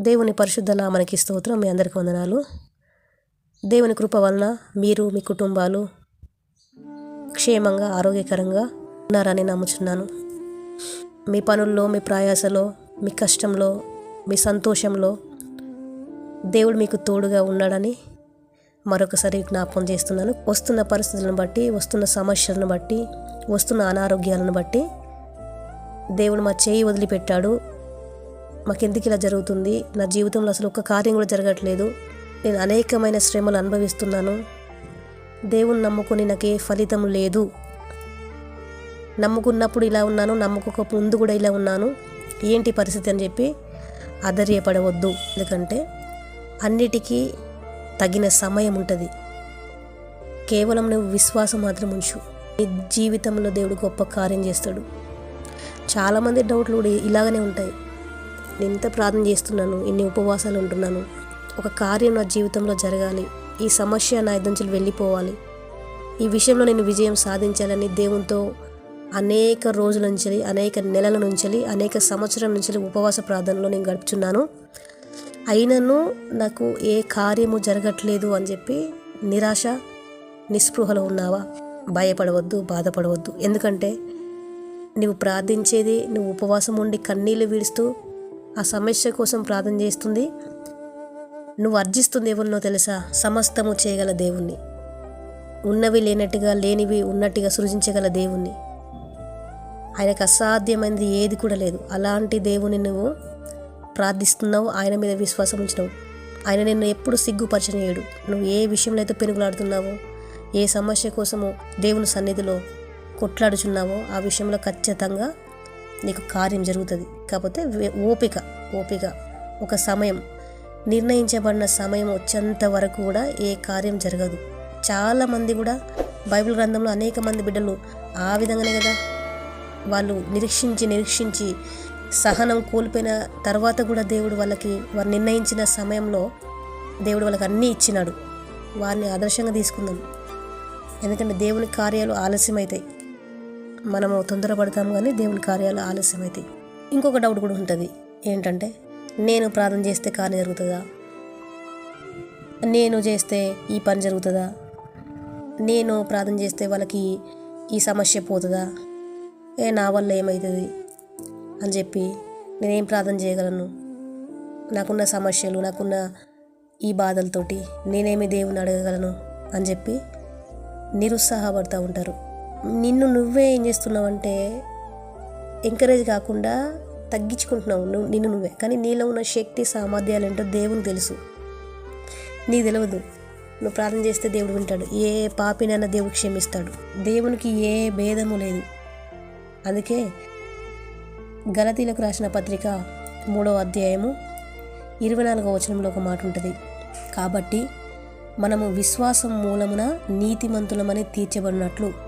దేవుని పరిశుద్ధ నామానికి స్తోత్రం. మీ అందరికి వందనాలు. దేవుని కృప వలన మీరు మీ కుటుంబాలు క్షేమంగా ఆరోగ్యకరంగా ఉన్నారని నమ్ముచున్నాను. మీ పనుల్లో మీ ప్రయాసలో మీ కష్టంలో మీ సంతోషంలో దేవుడు మీకు తోడుగా ఉన్నాడని మరొకసారి జ్ఞాపకం చేస్తున్నాను. వస్తున్న పరిస్థితులను బట్టి వస్తున్న సమస్యలను బట్టి వస్తున్న అనారోగ్యాలను బట్టి దేవుడు మా చేయి వదిలిపెట్టాడు. మాకెందుకు ఇలా జరుగుతుంది? నా జీవితంలో అసలు ఒక్క కార్యం కూడా జరగట్లేదు. నేను అనేకమైన శ్రమలు అనుభవిస్తున్నాను. దేవుని నమ్ముకొని నాకు ఏ ఫలితం లేదు. నమ్ముకున్నప్పుడు ఇలా ఉన్నాను నమ్ముకోక ముందు కూడా ఇలా ఉన్నాను. ఏంటి పరిస్థితి అని చెప్పి ఆధైర్యపడవద్దు ఎందుకంటే అన్నిటికీ తగిన సమయం ఉంటుంది. కేవలం నువ్వు విశ్వాసం మాత్రం ఉంచు. నీ జీవితంలో దేవుడు గొప్ప కార్యం చేస్తాడు. చాలామంది డౌట్లు కూడా ఇలాగనే ఉంటాయి. నేను ఇంత ప్రార్థన చేస్తున్నాను ఇన్ని ఉపవాసాలు ఉంటున్నాను. ఒక కార్యం నా జీవితంలో జరగాలి. ఈ సమస్య నా ఎదురు నుంచి వెళ్ళిపోవాలి. ఈ విషయంలో నేను విజయం సాధించాలని దేవునితో అనేక రోజుల నుంచి అనేక నెలల నుంచి అనేక సంవత్సరాల నుంచి ఉపవాస ప్రార్థనలో నేను గడుపుచున్నాను. అయినను నాకు ఏ కార్యము జరగట్లేదు అని చెప్పి నిరాశ నిస్పృహలో ఉన్నావా? భయపడవద్దు బాధపడవద్దు. ఎందుకంటే నువ్వు ప్రార్థించేది నువ్వు ఉపవాసం ఉండి కన్నీళ్ళు విడుస్తూ ఆ సమస్య కోసం ప్రార్థన చేస్తుంది. నువ్వు అర్జిస్తుంది ఎవరినో తెలుసా? సమస్తము చేయగల దేవుణ్ణి. ఉన్నవి లేనట్టుగా లేనివి ఉన్నట్టుగా సృజించగల దేవుణ్ణి. ఆయనకు అసాధ్యమైనది ఏది కూడా లేదు. అలాంటి దేవుని నువ్వు ప్రార్థిస్తున్నావు. ఆయన మీద విశ్వాసం ఉంచినావు. ఆయన నిన్ను ఎప్పుడు సిగ్గుపరచనీయుడు నువ్వు ఏ విషయంలో అయితే పెనుగులాడుతున్నావో ఏ సమస్య కోసము దేవుని సన్నిధిలో కొట్లాడుచున్నావో ఆ విషయంలో ఖచ్చితంగా నీకు కార్యం జరుగుతుంది. కాకపోతే ఓపిక ఓపిక ఒక సమయం. నిర్ణయించబడిన సమయం వచ్చేంత వరకు కూడా ఏ కార్యం జరగదు. చాలామంది కూడా బైబిల్ గ్రంథంలో అనేక మంది బిడ్డలు ఆ విధంగానే కదా వాళ్ళు నిరీక్షించి నిరీక్షించి సహనం కోల్పోయిన తర్వాత కూడా దేవుడు వాళ్ళకి వారు నిర్ణయించిన సమయంలో దేవుడు వాళ్ళకి అన్నీ ఇచ్చినాడు. వారిని ఆదర్శంగా తీసుకుందాం. ఎందుకంటే దేవుని కార్యాలు ఆలస్యమవుతాయి మనము తొందరపడతాం కానీ దేవుని కార్యాలు ఆలస్యమవుతాయి ఇంకొక డౌట్ కూడా ఉంటుంది. ఏంటంటే నేను ప్రార్థన చేస్తే కార్యం జరుగుతుందా? నేను చేస్తే ఈ పని జరుగుతుందా? నేను ప్రార్థన చేస్తే వాళ్ళకి ఈ సమస్య పోతుందా? ఏ నా వల్ల ఏమవుతుంది అని చెప్పి నేనేం ప్రార్థన చేయగలను? నాకున్న సమస్యలు నాకున్న ఈ బాధలతోటి నేనేమి దేవుని అడగగలను? అని చెప్పి నిరుత్సాహపడుతూ ఉంటారు. నిన్ను నువ్వే ఏం చేస్తున్నావంటే ఎంకరేజ్ కాకుండా తగ్గించుకుంటున్నావు. నువ్వు నిన్ను నువ్వే. కానీ నీలో ఉన్న శక్తి సామర్థ్యాలు ఏంటో దేవునికి తెలుసు. నీకు తెలియదు నువ్వు ప్రార్థన చేస్తే దేవుడు వింటాడు. ఏ పాపినైనా దేవుడు క్షమిస్తాడు. దేవునికి ఏ భేదము లేదు. అందుకే గలతీలకు రాసిన పత్రిక మూడవ అధ్యాయము ఇరవై నాలుగవ వచనంలో ఒక మాట ఉంటుంది. కాబట్టి మనము విశ్వాసం మూలమున నీతిమంతులమని తీర్చబడినట్లు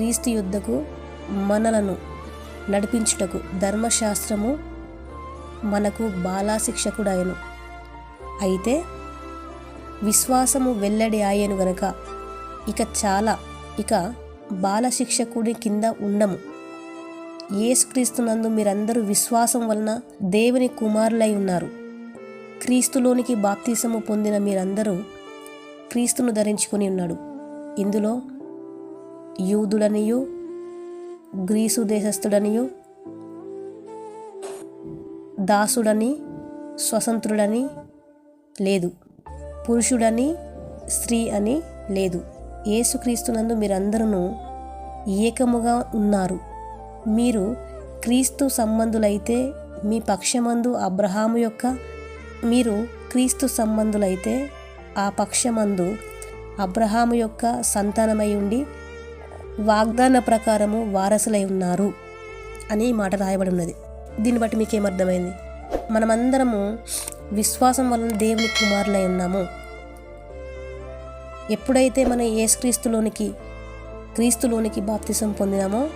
క్రీస్తు యుద్ధకు మనలను నడిపించుటకు ధర్మశాస్త్రము మనకు బాలాశిక్షకుడాయను అయితే విశ్వాసము వెల్లడి ఆయను గనక ఇక చాలా ఇక బాలశిక్షకుడి కింద ఉండము. ఏసుక్రీస్తునందు మీరందరూ విశ్వాసం వలన దేవుని కుమారులై ఉన్నారు. క్రీస్తులోనికి బాప్తీసము పొందిన మీరందరూ క్రీస్తును ధరించుకొని ఉన్నాడు. ఇందులో యూదుడనియు గ్రీసు దేశస్థుడనియు దాసుడని స్వతంత్రుడని లేదు. పురుషుడని స్త్రీ అని లేదు. యేసుక్రీస్తునందు మీరందరూ ఏకముగా ఉన్నారు. మీరు క్రీస్తు సంబంధులైతే మీ పక్షమందు అబ్రహాము యొక్క మీరు క్రీస్తు సంబంధులైతే ఆ పక్షమందు అబ్రహాము యొక్క సంతానమై ఉండి వాగ్దాన ప్రకారము వారసులై ఉన్నారు అని ఈ మాట రాయబడి ఉన్నది. దీన్ని బట్టి మీకు ఏమర్థమైంది మనమందరము విశ్వాసం వలన దేవుని కుమారులై ఉన్నాము. ఎప్పుడైతే మన ఏసుక్రీస్తులోనికి క్రీస్తులోనికి బాప్తిసం పొందినామో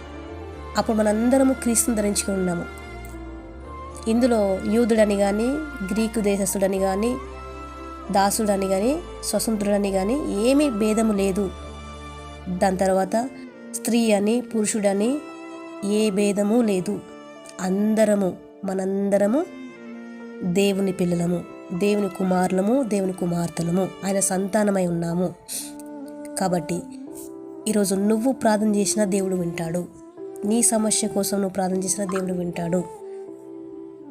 అప్పుడు మనందరము క్రీస్తుని ధరించుకుని ఉన్నాము. ఇందులో యూదుడని కానీ గ్రీకు దేశస్థుడని కానీ దాసుడని కానీ స్వతంత్రుడని కానీ ఏమీ భేదము లేదు. దాని తర్వాత స్త్రీ అని పురుషుడని ఏ భేదము లేదు. అందరము మనందరము దేవుని పిల్లలము దేవుని కుమారులము దేవుని కుమార్తెలము. ఆయన సంతానమై ఉన్నాము. కాబట్టి ఈరోజు నువ్వు ప్రార్థన చేసిన దేవుడు వింటాడు. నీ సమస్య కోసం నువ్వు ప్రార్థన చేసిన దేవుడు వింటాడు.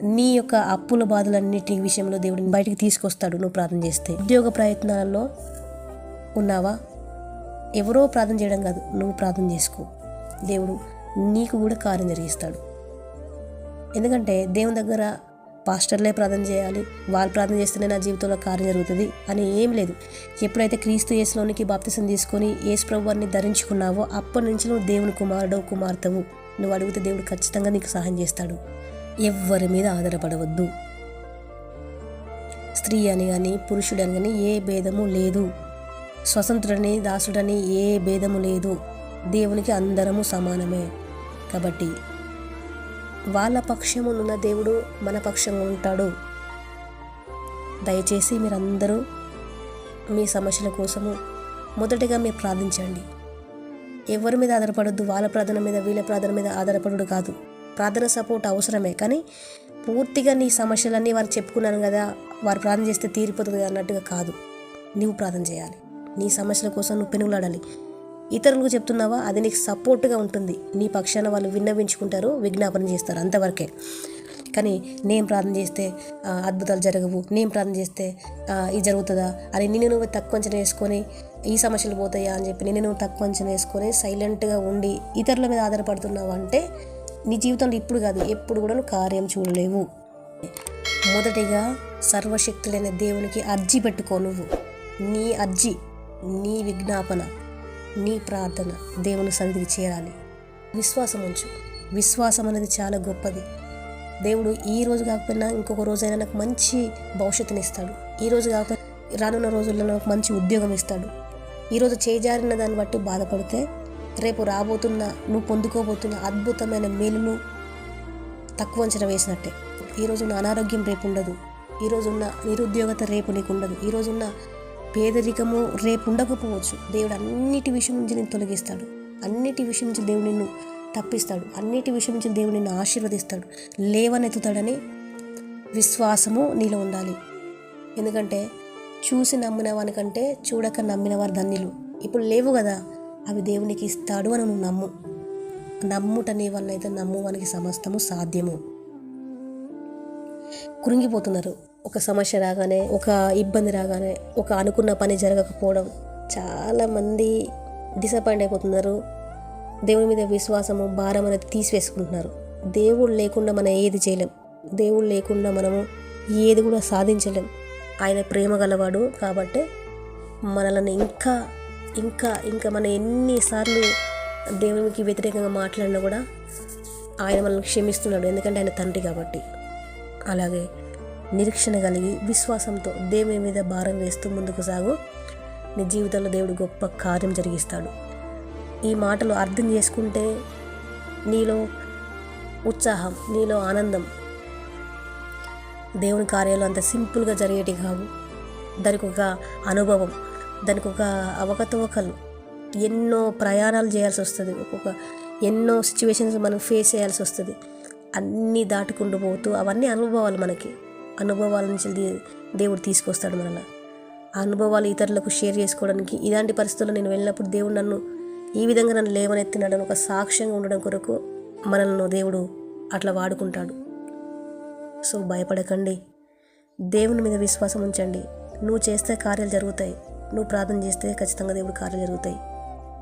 నీ యొక్క అప్పుల బాధలన్నిటి విషయంలో దేవుడిని బయటికి తీసుకొస్తాడు నువ్వు ప్రార్థన చేస్తే. ఉద్యోగ ప్రయత్నాలలో ఉన్నావా? ఎవరో ప్రార్థన చేయడం కాదు నువ్వు ప్రార్థన చేసుకో. దేవుడు నీకు కూడా కార్యం జరిగిస్తాడు. ఎందుకంటే దేవుని దగ్గర పాస్టర్లే ప్రార్థన చేయాలి వాళ్ళు ప్రార్థన చేస్తేనే నా జీవితంలో కార్యం జరుగుతుంది అని ఏం లేదు. ఎప్పుడైతే క్రీస్తు యేసులోనికి బాప్తిసం తీసుకొని యేసు ప్రభువాన్ని ధరించుకున్నావో అప్పటి నుంచి నువ్వు దేవుని కుమారుడు కుమార్తెవు. నువ్వు అడిగితే దేవుడు ఖచ్చితంగా నీకు సహాయం చేస్తాడు. ఎవ్వరి మీద ఆధారపడవద్దు. స్త్రీ అని కానీ పురుషుడు అని కానీ ఏ భేదము లేదు. స్వతంత్రుడని దాసుడని ఏ భేదము లేదు. దేవునికి అందరము సమానమే. కాబట్టి వాళ్ళ పక్షమునున్న దేవుడు మన పక్షంగా ఉంటాడు. దయచేసి మీరందరూ మీ సమస్యల కోసము మొదటిగా మీరు ప్రార్థించండి. ఎవరి మీద ఆధారపడద్దు వాళ్ళ ప్రార్థన మీద వీళ్ళ ప్రార్థన మీద ఆధారపడు కాదు. ప్రార్థన సపోర్ట్ అవసరమే కానీ పూర్తిగా నీ సమస్యలన్నీ వారు చెప్పుకున్నాను కదా వారు ప్రార్థన చేస్తే తీరిపోతుంది అన్నట్టుగా కాదు. నువ్వు ప్రార్థన చేయాలి. నీ సమస్యల కోసం నువ్వు పెనుగులాడాలి. ఇతరులకు చెప్తున్నావా? అది నీకు సపోర్ట్గా ఉంటుంది. నీ పక్షాన వాళ్ళు విన్నవించుకుంటారు విజ్ఞాపన చేస్తారు అంతవరకే. కానీ నేను ప్రార్థన చేస్తే అద్భుతాలు జరగవు. నేను ప్రార్థన చేస్తే ఇది జరుగుతుందా? అని నిన్ను నువ్వు తక్కువ అంచనా వేసుకొని ఈ సమస్యలు పోతాయా అని చెప్పి నిన్ను నువ్వు తక్కువ అంచనా వేసుకొని సైలెంట్గా ఉండి ఇతరుల మీద ఆధారపడుతున్నావు అంటే నీ జీవితంలో ఇప్పుడు కాదు ఎప్పుడు కూడా నువ్వు కార్యం చూడలేవు. మొదటిగా సర్వశక్తులైన దేవునికి అర్జీ పెట్టుకో నువ్వు. నీ అర్జీ నీ విజ్ఞాపన నీ ప్రార్థన దేవుని సన్నిధికి చేరాలి. విశ్వాసం ఉంచు. విశ్వాసం అనేది చాలా గొప్పది. దేవుడు ఈ రోజు కాకపోయినా ఇంకొక రోజైనా నాకు మంచి భవిష్యత్తుని ఇస్తాడు. ఈ రోజు కాకపోయినా రానున్న రోజుల్లో నాకు మంచి ఉద్యోగం ఇస్తాడు. ఈరోజు చేజారిన దాన్ని బట్టి బాధపడితే రేపు రాబోతున్న నువ్వు పొందుకోబోతున్న అద్భుతమైన మేలును తక్కువ అంచనా వేసినట్టే. ఈరోజున్న అనారోగ్యం రేపు ఉండదు. ఈరోజున్న నిరుద్యోగత రేపు నీకు ఉండదు. ఈరోజున్న పేదరికము రేపు ఉండకపోవచ్చు. దేవుడు అన్నిటి విషయం నుంచి నేను తొలగిస్తాడు. అన్నిటి విషయం నుంచి దేవుడు నిన్ను తప్పిస్తాడు. అన్నిటి విషయం నుంచి దేవుడు నిన్ను ఆశీర్వదిస్తాడు. లేవనెత్తుతాడని విశ్వాసము నీలో ఉండాలి. ఎందుకంటే చూసి నమ్మిన వానికంటే చూడక నమ్మిన వారు ధన్యులు. ఇప్పుడు లేవు కదా అవి దేవునికి ఇస్తాడు అని నువ్వు నమ్ము. నమ్ముట నీ వల్ల అయితే నమ్ము వానికి సమస్తము సాధ్యము. కృంగిపోతున్నారు. ఒక సమస్య రాగానే ఒక ఇబ్బంది రాగానే ఒక అనుకున్న పని జరగకపోవడం చాలామంది డిసప్పాయింట్ అయిపోతున్నారు. దేవుని మీద విశ్వాసము భారం అనేది తీసివేసుకుంటున్నారు. దేవుడు లేకుండా మనం ఏది చేయలేం. దేవుడు లేకుండా మనము ఏది కూడా సాధించలేం. ఆయన ప్రేమ గలవాడు కాబట్టి మనల్ని ఇంకా ఇంకా ఇంకా మనం ఎన్నిసార్లు దేవునికి వ్యతిరేకంగా మాట్లాడినా కూడా ఆయన మనల్ని క్షమిస్తున్నాడు. ఎందుకంటే ఆయన తండ్రి కాబట్టి. అలాగే నిరీక్షణ కలిగి విశ్వాసంతో దేవుని మీద భారం వేస్తూ ముందుకు సాగు. నీ జీవితంలో దేవుడు గొప్ప కార్యం జరిగిస్తాడు. ఈ మాటలు అర్థం చేసుకుంటే నీలో ఉత్సాహం నీలో ఆనందం. దేవుని కార్యాలు అంత సింపుల్గా జరిగేటి కావు. దానికి ఒక అనుభవం దానికి ఒక అవకతవకలు. ఎన్నో ప్రయాణాలు చేయాల్సి వస్తుంది. ఒక్కొక్క ఎన్నో సిచ్యువేషన్స్ మనం ఫేస్ చేయాల్సి వస్తుంది. అన్నీ దాటుకుంటూ పోతూ అవన్నీ అనుభవాలు మనకి. అనుభవాల నుంచి దేవుడు తీసుకొస్తాడు మనల్ని. ఆ అనుభవాలు ఇతరులకు షేర్ చేసుకోవడానికి ఇలాంటి పరిస్థితుల్లో నేను వెళ్ళినప్పుడు దేవుడు నన్ను ఈ విధంగా నన్ను లేవనెత్తినడం ఒక సాక్ష్యంగా ఉండడం కొరకు మనల్ని దేవుడు అట్లా వాడుకుంటాడు. సో భయపడకండి. దేవుని మీద విశ్వాసం ఉంచండి. నువ్వు చేస్తే కార్యాలు జరుగుతాయి. నువ్వు ప్రార్థన చేస్తే ఖచ్చితంగా దేవుడు కార్యాలు జరుగుతాయి.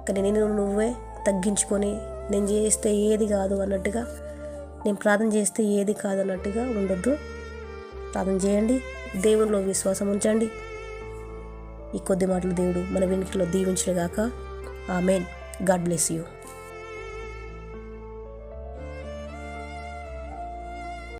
కానీ నేను నువ్వే తగ్గించుకొని నేను చేస్తే ఏది కాదు అన్నట్టుగా నేను ప్రార్థన చేస్తే ఏది కాదు అన్నట్టుగా ఉండొద్దు. ప్రార్థన చేయండి. దేవునిలో విశ్వాసం ఉంచండి. ఈ కొద్ది మాటలు దేవుడు మన వెనుకలో దీవించడుగాక ఆమెన్. God bless you.